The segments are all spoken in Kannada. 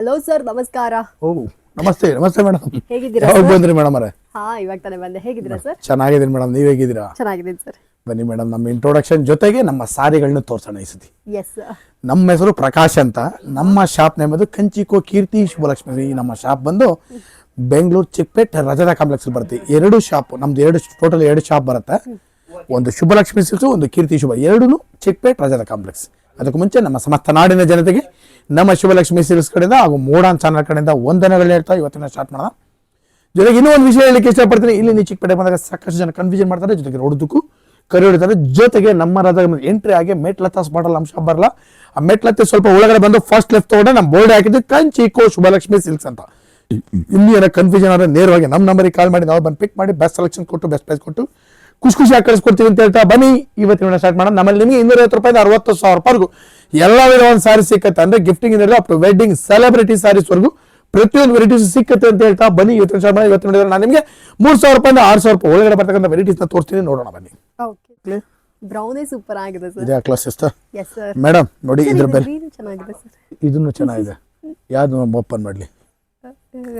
ಹಲೋ ಸರ್ ನಮಸ್ಕಾರ. ಓ ನಮಸ್ತೆ ನಮಸ್ತೆ ಮೇಡಮ್. ಹೇಗಿದ್ದೀರಾ ಯಾವಾಗ ಬಂದ್ರಿ ಮೇಡಮ್ ಅವರೇ? ಹಾ ಇವಾಗ ತಾನೇ ಬಂದೆ. ಹೇಗಿದ್ದೀರಾ ಸರ್ ಚೆನ್ನಾಗಿದ್ದೀನಿ ಮೇಡಮ್. ನೀವು ಹೇಗಿದ್ದೀರಾ? ಚೆನ್ನಾಗಿದ್ದೀನಿ ಸರ್ ಬನ್ನಿ ಮೇಡಮ್ ನಮ್ಮ ಇಂಟ್ರೊಡಕ್ಷನ್ ಜೊತೆಗೆ ನಮ್ಮ ಸಾರಿಗಳನ್ನ ತೋರಿಸೋಣ ಈ ಸತಿ. ಎಸ್ ನಮ್ಮ ಹೆಸರು ಪ್ರಕಾಶ್ ಅಂತ. ನಮ್ಮ ಶಾಪ್ ನೇಮ್ ಅದು ಕಂಚಿಕೋ ಕೀರ್ತಿ ಶುಭಲಕ್ಷ್ಮಿ ನಮ್ಮ ಶಾಪ್ ಬಂದು ಬೆಂಗಳೂರು ಚಿಕ್ಕಪೇಟ್ ರಜದ ಕಾಂಪ್ಲೆಕ್ಸ್ ಬರುತ್ತೆ. ಎರಡು ಶಾಪ್ ನಮ್ದು ಎರಡು ಟೋಟಲ್ ಎರಡು ಶಾಪ್ ಬರುತ್ತೆ. ಒಂದು ಶುಭಲಕ್ಷ್ಮಿ ಸಿಲ್ಸು ಒಂದು ಕೀರ್ತಿ ಶುಭ ಎರಡೂ ಚಿಕ್ಕಪೇಟ್ ರಜದ ಕಾಂಪ್ಲೆಕ್ಸ್ ಅದಕ್ಕೂ ಮುಂಚೆ ನಮ್ಮ ಸಮಸ್ತ ನಾಡಿನ ಜನತೆಗೆ ನಮ್ಮ ಶಿವಲಕ್ಷ್ಮಿ ಸಿಲ್ಕ್ಸ್ ಕಡೆಯಿಂದ ಹಾಗೂ ಮೋಡಾನ್ ಚಾನಲ್ ಕಡೆಯಿಂದ ವಂದನೆಗಳನ್ನ ಹೇಳ್ತಾ ಇವತ್ತಿನ ಸ್ಟಾರ್ಟ್ ಮಾಡೋಣ. ಜೊತೆಗೆ ಇನ್ನೂ ಒಂದು ವಿಷಯ ಹೇಳಲಿಕ್ಕೆ ಇಷ್ಟಪಡ್ತೀನಿ. ಇಲ್ಲಿ ನೀವು ಚಿಕ್ಕಪೇಟೆ ಬಂದಾಗ ಸಾಕಷ್ಟು ಜನ ಕನ್ಫ್ಯೂಷನ್ ಮಾಡ್ತಾರೆ. ಜೊತೆಗೆ ನೋಡೋದಕ್ಕೂ ಕರಿ ಹೊಡಿತಾರೆ ಜೊತೆಗೆ ನಮ್ಮ ರಥ ಎಂಟ್ರಿ ಆಗಿ ಮೆಟ್ಲತ್ತ ಸ್ಪಾಟಲ್ಲಿ ಅಂಶ ಬರಲ್ಲ. ಆ ಮೆಟ್ಲತ್ತೆ ಸ್ವಲ್ಪ ಒಳಗಡೆ ಬಂದು ಫಸ್ಟ್ ಲೆಫ್ಟ್ ತಗೊಂಡೆ. ನಮ್ಮ ಬೋರ್ಡ್ ಹಾಕಿದ್ದು ಕಂಚಿ ಕೋ ಶುಭಲಕ್ಷ್ಮಿ ಸಿಲ್ಕ್ಸ್ ಅಂತ. ಇಲ್ಲಿ ಏನೋ ಕನ್ಫ್ಯೂಷನ್ ಆದರೆ ನೇರವಾಗಿ ನಮ್ಮ ನಂಬರಿಗೆ ಕಾಲ್ ಮಾಡಿ. ನಾವು ಬಂದು ಪಿಕ್ ಮಾಡಿ ಬೆಸ್ಟ್ ಸೆಲೆಕ್ಷನ್ ಕೊಟ್ಟು ಬೆಸ್ಟ್ ಪ್ರೈಸ್ ಕೊಟ್ಟು ಖುಷಿ ಖುಷಿಯಾಗಿ ಕಳಿಸ್ಕೊಡ್ತೀವಿ ಅಂತ ಹೇಳ್ತಾ ಬನ್ನಿ. ಇವತ್ತಿನ ಸ್ಟಾರ್ಟ್ ಮಾಡೋಣ. ನಮ್ಮಲ್ಲಿ ನಿಮಗೆ ಇನ್ನೂರೈವತ್ತು ರೂಪಾಯಿಂದ ಅರವತ್ತು ಸಾವಿರ ರೂಪಾಯಿಗೂ ಎಲ್ಲ ವಿಧವಾದ ಸಾರಿ ಸಿಕ್ಕತ್ತೆ ಅಂದ್ರೆ ಗಿಫ್ಟಿಂಗ್ ಇಂದ ಅಪ್ ಟು ವೆಡ್ಡಿಂಗ್ ಸೆಲೆಬ್ರಿಟಿ ಸಾರೀಸ್ವರೆಗೂ ಪ್ರತಿಯೊಂದು ವೆರೈಟೀಸ್ ಸಿಕ್ಕತ್ತೆ ಅಂತ ಹೇಳ್ತಾ ಬನ್ನಿ. ಇವತ್ತು ಸ್ಟಾರ್ಟ್ ಮಾಡಿ ನೋಡಿದ್ರೆ ನಾನು ನಿಮಗೆ ಮೂರ್ ಸಾವಿರ ರೂಪಾಯಿಂದ ಆರು ಸಾವಿರ ರೂಪಾಯಿ ಒಳಗಡೆ ಬರ್ತಕ್ಕಂಥ ನ ತೋರಿಸ್ತೀನಿ. ನೋಡೋಣ ಬನ್ನಿ. ಬ್ರೌನೇ ಸೂಪರ್ ಆಗಿದೆ ಸರ್ ಇದೇ class sister yes sir madam ನೋಡಿ ಇದ್ರ ಬೆಲೆ. ಗ್ರೀನ್ ಚೆನ್ನಾಗಿದೆ ಸರ್ ಇದನ್ನು ಚೆನ್ನಾಗಿದೆ. ಯಾವ್ದು ಓಪನ್ ಮಾಡಲಿ?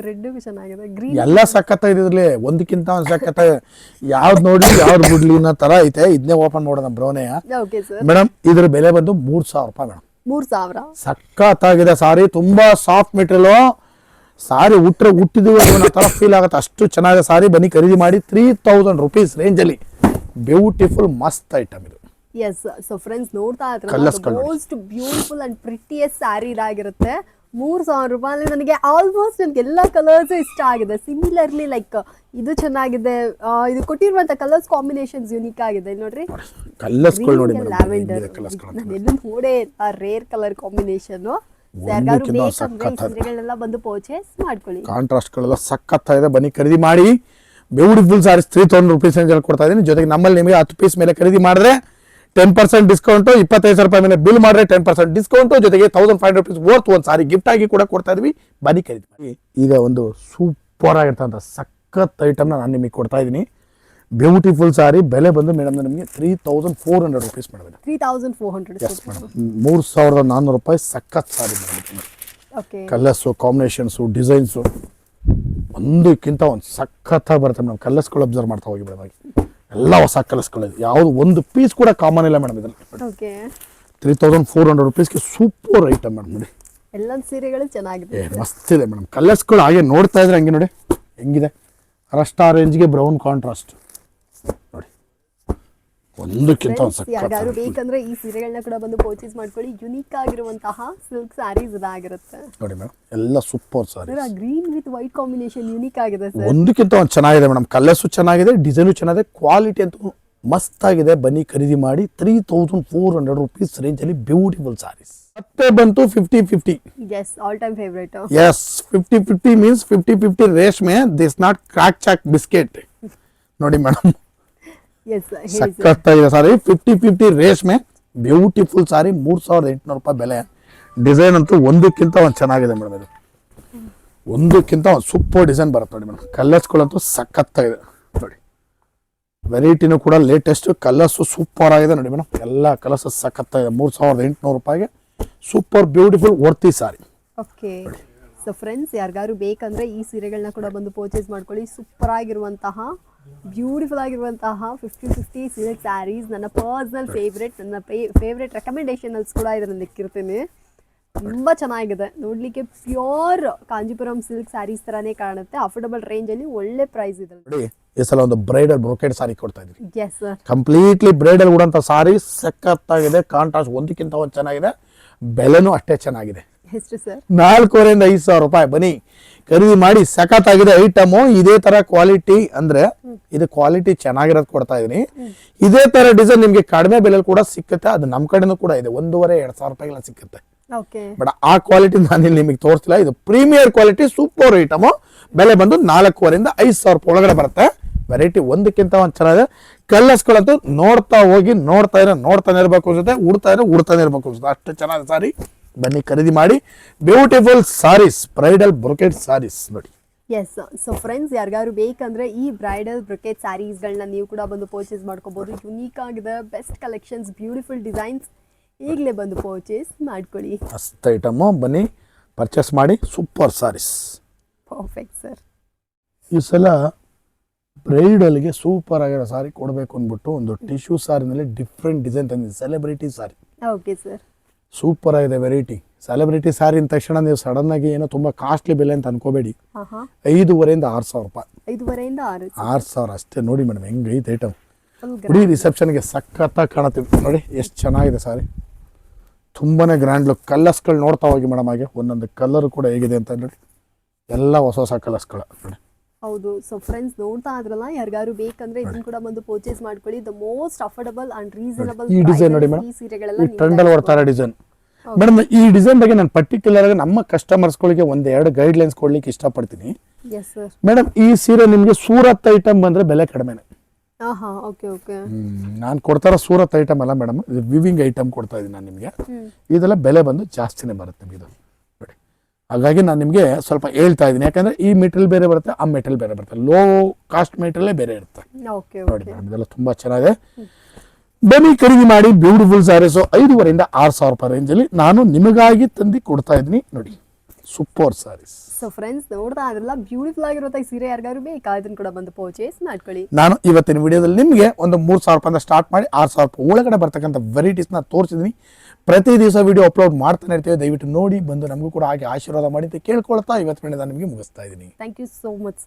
ರೆಡ್ ಚೆನ್ನಾಗಿದೆ ಗ್ರೀನ್ ಎಲ್ಲ ಸಖತ್ ಇದ್ರಲ್ಲಿ. ಒಂದಕ್ಕಿಂತ ಒಂದು ಸಖತ್ತ ಯಾವ್ದು ನೋಡಿ ಯಾವ್ದು ಬಿಡ್ಲಿ ಅನ್ನೋ ತರ ಐತೆ. ಇದನ್ನೇ ಓಪನ್ ಮಾಡೋಣ ಬ್ರೋನೆ. ಓಕೆ ಸರ್ ಮೇಡಮ್ ಇದ್ರ ಬೆಲೆ ಬಂದು ಮೂರ್ ಸಾವಿರ ರೂಪಾಯಿ ಮೇಡಮ್ ಮೂರ್ ಸಾವಿರ? ಸಖತ್ತಾಗಿದೆ ಸಾರಿ. ತುಂಬಾ ಸಾಫ್ಟ್ ಮೆಟೀರಿಯಲ್ ಸಾರಿ ಉಟ್ರೆ ಹುಟ್ಟಿದ್ವಿ ಅನ್ನೋ ತರ ಫೀಲ್ ಆಗುತ್ತೆ. ಅಷ್ಟು ಚೆನ್ನಾಗಿದೆ ಸಾರಿ. ಬನ್ನಿ ಖರೀದಿ ಮಾಡಿ ತ್ರೀ ತೌಸಂಡ್ ರುಪೀಸ್ ರೇಂಜಲ್ಲಿ ಬ್ಯೂಟಿಫುಲ್ ಮಸ್ತ್ ಐಟಮ್ ಇದು. ಎಸ್ ಸೊ ಫ್ರೆಂಡ್ಸ್ ನೋಡ್ತಾ ಇದ್ರೆ. Most beautiful and prettiest sari ಇದಾಗಿರುತ್ತೆ. ಮೂರ್ ಸಾವಿರ ರೂಪಾಯಿ ನನಗೆ ಆಲ್ಮೋಸ್ಟ್ ನನಗೆ ಎಲ್ಲ ಕಲರ್ಸ್ ಇಷ್ಟ ಆಗಿದೆ. ಸಿಮಿಲರ್ಲಿ ಲೈಕ್ ಇದು ಚೆನ್ನಾಗಿದೆ. ಆ, ಇದು ಕೊಟ್ಟಿರುವಂತ ಕಲರ್ಸ್ ಕಾಂಬಿನೇಷನ್ಸ್ ಯೂನಿಕ್ ಆಗಿದೆ. ನೋಡ್ರಿ. ಲ್ಯಾವೆಂಡರ್ ಮೇಡಮ್ ಕಲರ್ಸ್ಗಳು ನಾನು ಎಲ್ಲೂ ನೋಡೇ ಇಲ್ಲ ರೇರ್ ಕಲರ್ ಕಾಂಬಿನೇಷನ್ ಯಾರಿಗಾದ್ರು ಬಂದು ಪರ್ಚೇಸ್ ಮಾಡ್ಕೊಳ್ಳಿ. ಕಾಂಟ್ರಾಸ್ಟ್ಗಳೆಲ್ಲ ಸಖತ್ತಾಗಿದೆ. ಬನ್ನಿ ಖರೀದಿ ಮಾಡಿ. Beautiful saris three thousand rupees ರೇಂಜಲ್ಲಿ ಕೊಡ್ತಾ ಇದ್ದೀನಿ. ಜೊತೆಗೆ ನಮ್ಮಲ್ಲಿ ನಿಮಗೆ ಹತ್ತು ಪೀಸ್ ಮೇಲೆ ಖರೀದಿ ಮಾಡಿದ್ರೆ ಟೆನ್ ಪರ್ಸೆಂಟ್ ಡಿಸ್ಕೌಂಟು ಇಪ್ಪತ್ತೈದು ಸಾವಿರ ರೂಪಾಯಿ ಮೇಲೆ ಬಿಲ್ ಮಾಡಿದ್ರೆ ಟೆನ್ ಪರ್ಸೆಂಟ್ ಡಿಸ್ಕೌಂಟು ಜೊತೆಗೆ ತೌಸಂಡ್ ಫೈವ್ ರುಪೀಸ್ ವರ್ತ್ ಒಂದು ಸಾರಿ ಗಿಫ್ಟ್ ಆಗಿ ಕೂಡ ಕೊಡ್ತಾ ಇದ್ವಿ. ಬನ್ನಿ ಖರೀದಿ ಈಗ ಒಂದು ಸೂಪರ್ ಆಗಿರ್ತಂಥ ಸಖತ್ ಐಟಮ್ನ ನಾನು ನಿಮಗೆ ಕೊಡ್ತಾ ಇದ್ದೀನಿ. ಬ್ಯೂಟಿಫುಲ್ ಸಾರಿ ಬೆಲೆ ಬಂದು ಮೇಡಮ್ ನಿಮಗೆ three thousand four hundred rupees madam three thousand four hundred yes madam ಮೂರು ಸಾವಿರದ ನಾನ್ನೂರು ರೂಪಾಯಿ ಸಖತ್ sari madam colours combinations designs ಒಂದಕ್ಕಿಂತ ಒಂದು ಸಖತ್ತಾಗಿ ಬರುತ್ತೆ ಮೇಡಮ್ ಕಲರ್ಸ್ಗಳು ಅಬ್ಸರ್ವ್ ಮಾಡ್ತಾ ಹೋಗಿ ಮೇಡಮ್ ಎಲ್ಲ ಹೊಸ ಕಲರ್ಸ್ಗಳಿದೆ. ಯಾವುದು ಒಂದು ಪೀಸ್ ಕೂಡ ಕಾಮನ್ ಇಲ್ಲ ಮೇಡಮ್ ಇದರಲ್ಲಿ. Okay three thousand four hundred ರುಪೀಸ್ಗೆ super item madam ನೋಡಿ. ಎಲ್ಲ ಸೀರೆಗಳು ಚೆನ್ನಾಗಿದೆ. ಮಸ್ತ್ ಇದೆ ಮೇಡಮ್ ಕಲರ್ಸ್ಗಳು ಹಾಗೆ ನೋಡ್ತಾ ಇದ್ರೆ ಹಂಗೆ ನೋಡಿ. ಹೆಂಗಿದೆ? ರಸ್ಟ್ ಆರೆಂಜ್ಗೆ ಬ್ರೌನ್ ಕಾಂಟ್ರಾಸ್ಟ್ ನೋಡಿ. ಒಂದಕ್ಕಿಂತ ಯಾರು ಬೇಕಂದ್ರೆ ಈ ಸೀರೆಗಳನ್ನ ಕೂಡ ಬಂದು ಪರ್ಚೇಸ್ ಮಾಡ್ಕೊಳ್ಳಿ. ಯುನಿಕ್ ಆಗಿರುವಂತಹ ಸಿಲ್ಕ್ ಸ್ಯಾರೀಸ್ ಇದಾಗಿರುತ್ತೆ. ನೋಡಿ ಮೇಡಮ್ ಎಲ್ಲ ಸೂಪರ್ ಸಾರಿ ಆ green with white combination unique ಆಗಿದೆ ಸರ್ ಒಂದಕ್ಕಿಂತ ಒಂದು ಚೆನ್ನಾಗಿದೆ ಮೇಡಮ್ ಕಲರ್ಸು ಚೆನ್ನಾಗಿದೆ ಡಿಸೈನು ಚೆನ್ನಾಗಿದೆ ಕ್ವಾಲಿಟಿ ಅಂತೂ ಮಸ್ತ್ ಆಗಿದೆ. ಬನ್ನಿ ಖರೀದಿ ಮಾಡಿ three thousand four hundred rupees range ಅಲ್ಲಿ ಬ್ಯೂಟಿಫುಲ್ ಸಾರೀಸ್ ಮತ್ತೆ ಬಂತು fifty fifty yes all time favourite yes fifty fifty means fifty fifty ರೇಷ್ಮೆ this not crack chalk biscuit ನೋಡಿ ಮೇಡಮ್ ಸಖತ್ತಾಗಿದೆ ಸಾರಿ. ಫಿಫ್ಟಿ ಫಿಫ್ಟಿ ರೇಷ್ಮೆ ಬ್ಯೂಟಿಫುಲ್ ಸಾರಿ ಮೂರು ಸಾವಿರದ ಎಂಟುನೂರು ರೂಪಾಯಿ ಬೆಲೆ. ಡಿಸೈನ್ ಅಂತೂ ಒಂದಕ್ಕಿಂತ ಒಂದು ಚೆನ್ನಾಗಿದೆ ಮೇಡಮ್ ಇದು. ಒಂದಕ್ಕಿಂತ ಒಂದು ಸೂಪರ್ ಡಿಸೈನ್ ಬರುತ್ತೆ ನೋಡಿ ಮೇಡಮ್ ಕಲರ್ಸ್ಗಳಂತೂ ಸಖತ್ತಾಗಿದೆ. ನೋಡಿ. ವೆರೈಟಿನೂ ಕೂಡ ಲೇಟೆಸ್ಟ್ ಕಲರ್ಸು ಸೂಪರ್ ಆಗಿದೆ ನೋಡಿ ಮೇಡಮ್ ಎಲ್ಲ ಕಲರ್ಸ್ ಸಖತ್ತಾಗಿದೆ. ಮೂರು ಸಾವಿರದ ಎಂಟುನೂರು ರೂಪಾಯಿಗೆ. Super beautiful worthy sari. Okay so friends ಯಾರಿಗಾದ್ರು ಬೇಕಂದ್ರೆ ಈ ಸೀರೆಗಳನ್ನ ಕೂಡ ಬಂದು ಪರ್ಚೇಸ್ ಮಾಡ್ಕೊಳ್ಳಿ. ಸೂಪರ್ ಆಗಿರುವಂತಹ ಬ್ಯೂಟಿಫುಲ್ ಆಗಿರುವಂತಹ ಫಿಫ್ಟಿ ಫಿಫ್ಟಿ ಸಿಲ್ಕ್ ಸ್ಯಾರೀಸ್ ನನ್ನ ಪರ್ಸನಲ್ ಫೇವ್ರೆಟ್ ನನ್ನ ಫೇವ್ರೆಟ್ ರೆಕಮೆಂಡೇಷನಲ್ಸ್ ಕೂಡ ಇದರಲ್ಲಿ ಇಕ್ಕಿರ್ತೀನಿ ತುಂಬ ಚೆನ್ನಾಗಿದೆ. ನೋಡಲಿಕ್ಕೆ ಪ್ಯೂರ್ ಕಾಂಜಿಪುರಂ ಸಿಲ್ಕ್ ಸ್ಯಾರೀಸ್ ಥರನೇ ಕಾಣುತ್ತೆ. ಅಫೋರ್ಡಬಲ್ ರೇಂಜಲ್ಲಿ ಒಳ್ಳೆ ಪ್ರೈಸ್ ಇದೆ ನೋಡಿ ಈ ಸಲ ಒಂದು ಬ್ರೈಡಲ್ ಬ್ರೊಕೆಟ್ ಸಾರಿ ಕೊಡ್ತಾ ಇದೀವಿ ಎಸ್ ಸರ್ ಕಂಪ್ಲೀಟ್ಲಿ ಬ್ರೈಡಲ್ ಉಡಂತ ಸಾರಿ ಸಖತ್ತಾಗಿದೆ. ಕಾಂಟ್ರಾಸ್ಟ್ ಒಂದಕ್ಕಿಂತ ಒಂದು ಚೆನ್ನಾಗಿದೆ. ಬೆಲೆನೂ ಅಷ್ಟೇ ಚೆನ್ನಾಗಿದೆ. ಎಷ್ಟು ಸರ್? ನಾಲ್ಕೂವರೆಯಿಂದ ಐದು ಸಾವಿರ ರೂಪಾಯಿ. ಬನ್ನಿ ಖರೀದಿ ಮಾಡಿ ಸಖತ್ತಾಗಿದೆ ಐಟಮು. ಇದೇ ತರ ಕ್ವಾಲಿಟಿ ಅಂದ್ರೆ ಇದು ಕ್ವಾಲಿಟಿ ಚೆನ್ನಾಗಿರೋದು ಕೊಡ್ತಾ ಇದೀನಿ. ಇದೇ ತರ ಡಿಸೈನ್ ನಿಮ್ಗೆ ಕಡಿಮೆ ಬೆಲೆಯಲ್ಲಿ ಕೂಡ ಸಿಕ್ಕುತ್ತೆ. ಅದು ನಮ್ಮ ಕಡೆನೂ ಕೂಡ ಇದೆ. ಒಂದೂವರೆ ಎರಡು ಸಾವಿರ ರೂಪಾಯಿಗೆಲ್ಲ ಸಿಕ್ಕುತ್ತೆ. ಬಟ್ ಆ ಕ್ವಾಲಿಟಿ ನಾನು ಇಲ್ಲಿ ನಿಮಗೆ ತೋರಿಸ್ತಿಲ್ಲ. ಇದು ಪ್ರೀಮಿಯರ್ ಕ್ವಾಲಿಟಿ ಸೂಪರ್ ಐಟಮು. ಬೆಲೆ ಬಂದು ನಾಲ್ಕೂವರೆಯಿಂದ ಐದು ಸಾವಿರ ರೂಪಾಯಿ ಒಳಗಡೆ ಬರುತ್ತೆ. ವೆರೈಟಿ ಒಂದಕ್ಕಿಂತ ಒಂದು ಚೆನ್ನಾಗಿದೆ. ಕಲರ್ಸ್ಗಳಂತೂ ನೋಡ್ತಾ ಹೋಗಿ ನೋಡ್ತಾ ಇರೋ ನೋಡ್ತಾನೆ ಇರಬೇಕು ಅನ್ಸುತ್ತೆ ಉಡ್ತಾ ಇರೋ ಉಡ್ತಾನೆ ಇರಬೇಕು ಅನ್ಸುತ್ತೆ. ಅಷ್ಟು ಚೆನ್ನಾಗಿದೆ ಸಾರಿ. ಬನ್ನಿ ಖರೀದಿ ಮಾಡಿ. Beautiful saris bridal brocade saris ನೋಡಿ. ಎಸ್ ಸೊ ಫ್ರೆಂಡ್ಸ್ ಯಾರಿಗಾದ್ರು ಬೇಕಂದ್ರೆ ಈ ಬ್ರೈಡಲ್ ಬ್ರೊಕೆಟ್ ಸ್ಯಾರೀಸ್ಗಳನ್ನ ನೀವು ಕೂಡ ಬಂದು ಪರ್ಚೇಸ್ ಮಾಡ್ಕೋಬಹುದು ಯುನೀಕ್ ಆಗಿದೆ ಬೆಸ್ಟ್ ಕಲೆಕ್ಷನ್ಸ್ ಬ್ಯೂಟಿಫುಲ್ ಡಿಸೈನ್ಸ್ ಈಗಲೇ ಬಂದು ಪರ್ಚೇಸ್ ಮಾಡ್ಕೊಳ್ಳಿ. ಮಸ್ತ್ ಐಟಮು ಬನ್ನಿ ಪರ್ಚೇಸ್ ಮಾಡಿ ಸೂಪರ್ ಸಾರೀಸ್ ಪರ್ಫೆಕ್ಟ್ ಸರ್ ಈ ಸಲ ಬ್ರೈಡಲ್ಗೆ ಸೂಪರ್ ಆಗಿರೋ ಸಾರಿ ಕೊಡಬೇಕು ಅಂದ್ಬಿಟ್ಟು ಒಂದು ಟಿಶ್ಯೂ ಸಾರಿನಲ್ಲಿ ಡಿಫ್ರೆಂಟ್ ಡಿಸೈನ್ ತಂದಿದೆ celebrity sari okay sir super ಆಗಿದೆ ವೆರೈಟಿ ಸೆಲೆಬ್ರಿಟಿ ಸ್ಯಾರಿ ಅಂದ ತಕ್ಷಣ ನೀವು ಸಡನ್ ಆಗಿ ಏನೋ ತುಂಬಾ ಕಾಸ್ಟ್ಲಿ ಬೆಲೆ ಅಂತ ಅನ್ಕೋಬೇಡಿ. ಐದುವರೆಯಿಂದ ಆರು ಸಾವಿರ ರೂಪಾಯಿ. ಐದುವರೆಯಿಂದ ಆರು ಆರು ಸಾವಿರ ಅಷ್ಟೇ. ನೋಡಿ ಮೇಡಮ್ ಹೆಂಗೈತೆ ಐಟಮ್ ಇಡೀ ರಿಸೆಪ್ಷನ್ಗೆ ಸಖತ್ತಾಗಿ ಕಾಣುತ್ತೆ. ನೋಡಿ ಎಷ್ಟು ಚೆನ್ನಾಗಿದೆ ಸಾರಿ ತುಂಬಾನೇ ಗ್ರ್ಯಾಂಡ್ ಲುಕ್ ಕಲರ್ಸ್ಗಳು ನೋಡ್ತಾ ಹೋಗಿ ಮೇಡಮ್ ಹಾಗೆ. ಒಂದೊಂದು ಕಲರ್ ಕೂಡ ಹೇಗಿದೆ ಅಂತ ನೋಡಿ ಎಲ್ಲ ಹೊಸ ಹೊಸ ಕಲರ್ಸ್ಗಳು ನೋಡಿ. ಹೌದು. ಸೊ ಫ್ರೆಂಡ್ಸ್ ನೋಡ್ತಾ ಇದ್ರಲ್ಲ ಯಾರಿಗಾರು ಬೇಕಂದ್ರೆ ಇದನ್ನ ಕೂಡ ಬಂದು ಪರ್ಚೇಸ್ ಮಾಡ್ಕೊಳ್ಳಿ. The most affordable and reasonable ಈ ಡಿಸೈನ್ ನೋಡಿ ಮೇಡಮ್ ಈ ಸೀರೆಗಳೆಲ್ಲ ಈ ಟ್ರೆಂಡಲ್ಲಿ ಓಡ್ತಾ ಇರೋ ಡಿಸೈನ್ ಮೇಡಮ್ ಈ ಡಿಸೈನ್ ಬಗ್ಗೆ ನಾನು ಪರ್ಟಿಕ್ಯುಲರ್ ಆಗಿ ನಮ್ಮ ಕಸ್ಟಮರ್ಸ್ಗಳಿಗೆ ಗಳಿಗೆ ಎರಡು ಗೈಡ್ ಲೈನ್ಸ್ ಕೊಡ್ಲಿಕ್ಕೆ ಇಷ್ಟಪಡ್ತೀನಿ. ಎಸ್ ಸರ್ ಮೇಡಮ್ ಈ ಸೀರೆ ನಿಮಗೆ ಸೂರತ್ ಐಟಮ್ ಬಂದ್ರೆ ಬೆಲೆ ಕಡಿಮೆನೆ. ಓಕೆ ಓಕೆ ನಾನು ಕೊಡ್ತಾರ ಸೂರತ್ ಐಟಮ್ ಅಲ್ಲ ಮೇಡಮ್ ವಿವಿಂಗ್ ಐಟಮ್ ಕೊಡ್ತಾ ಇದ್ದೀನಿ ನಾನು ನಿಮಗೆ. ಇದೆಲ್ಲ ಬೆಲೆ ಬಂದು ಜಾಸ್ತಿನೇ ಬರುತ್ತೆ ನಿಮಗೆ ಇದು. ಹಾಗಾಗಿ ನಾನು ನಿಮಗೆ ಸ್ವಲ್ಪ ಹೇಳ್ತಾ ಇದ್ದೀನಿ. ಯಾಕಂದ್ರೆ ಈ ಮೆಟೀರಿಯಲ್ ಬೇರೆ ಬರುತ್ತೆ ಆ ಮೆಟೀರಿಯಲ್ ಬೇರೆ ಬರುತ್ತೆ. ಲೋ ಕಾಸ್ಟ್ ಮೆಟೀರಿಯಲೇ ಬೇರೆ ಇರುತ್ತೆ. ಓಕೆ ನೋಡಿ ಇದೆಲ್ಲ ತುಂಬಾ ಚೆನ್ನಾಗಿದೆ. ಬನ್ನಿ ಖರೀದಿ ಮಾಡಿ ಬ್ಯೂಟಿಫುಲ್ ಸ್ಯಾರೀಸು ಐದುವರೆಯಿಂದ ಆರು ಸಾವಿರ ರೂಪಾಯಿ ರೇಂಜಲ್ಲಿ ನಾನು ನಿಮಗಾಗಿ ತಂದು ಕೊಡ್ತಾ ಇದ್ದೀನಿ. ನೋಡಿ. ಸೂಪರ್ ಸ್ಯಾರೀಸ್ ಸೊ ಫ್ರೆಂಡ್ಸ್ ನೋಡ್ತಾ ಇದ್ರಲ್ಲ ಬ್ಯೂಟಿಫುಲ್ ಆಗಿರೋ ಈ ಸೀರೆ ಯಾರಿಗಾದ್ರು ಬೇಕಾ ಇದನ್ನ ಕೂಡ ಬಂದು ಪರ್ಚೇಸ್ ಮಾಡ್ಕೊಳ್ಳಿ. ನಾನು ಇವತ್ತಿನ ವಿಡಿಯೋದಲ್ಲಿ ನಿಮಗೆ ಒಂದು ಮೂರು ಸಾವಿರ ರೂಪಾಯಿಂದ ಸ್ಟಾರ್ಟ್ ಮಾಡಿ ಆರು ಸಾವಿರ ರೂಪಾಯಿ ಒಳಗಡೆ ಬರ್ತಕ್ಕಂಥ ವೆರೈಟೀಸ್ನ ತೋರಿಸಿದ್ದೀನಿ ಪ್ರತಿ ದಿವಸ ವಿಡಿಯೋ ಅಪ್ಲೋಡ್ ಮಾಡ್ತಾನೆ ಇರ್ತೀವಿ ದಯವಿಟ್ಟು ನೋಡಿ ಬಂದು ನಮಗೂ ಕೂಡ ಹಾಗೆ ಆಶೀರ್ವಾದ ಮಾಡಿ ಅಂತ ಕೇಳ್ಕೊಳ್ತಾ ಇವತ್ತಿನ ನಾನು ನಿಮಗೆ ಮುಗಿಸ್ತಾ ಇದ್ದೀನಿ. Thank you so much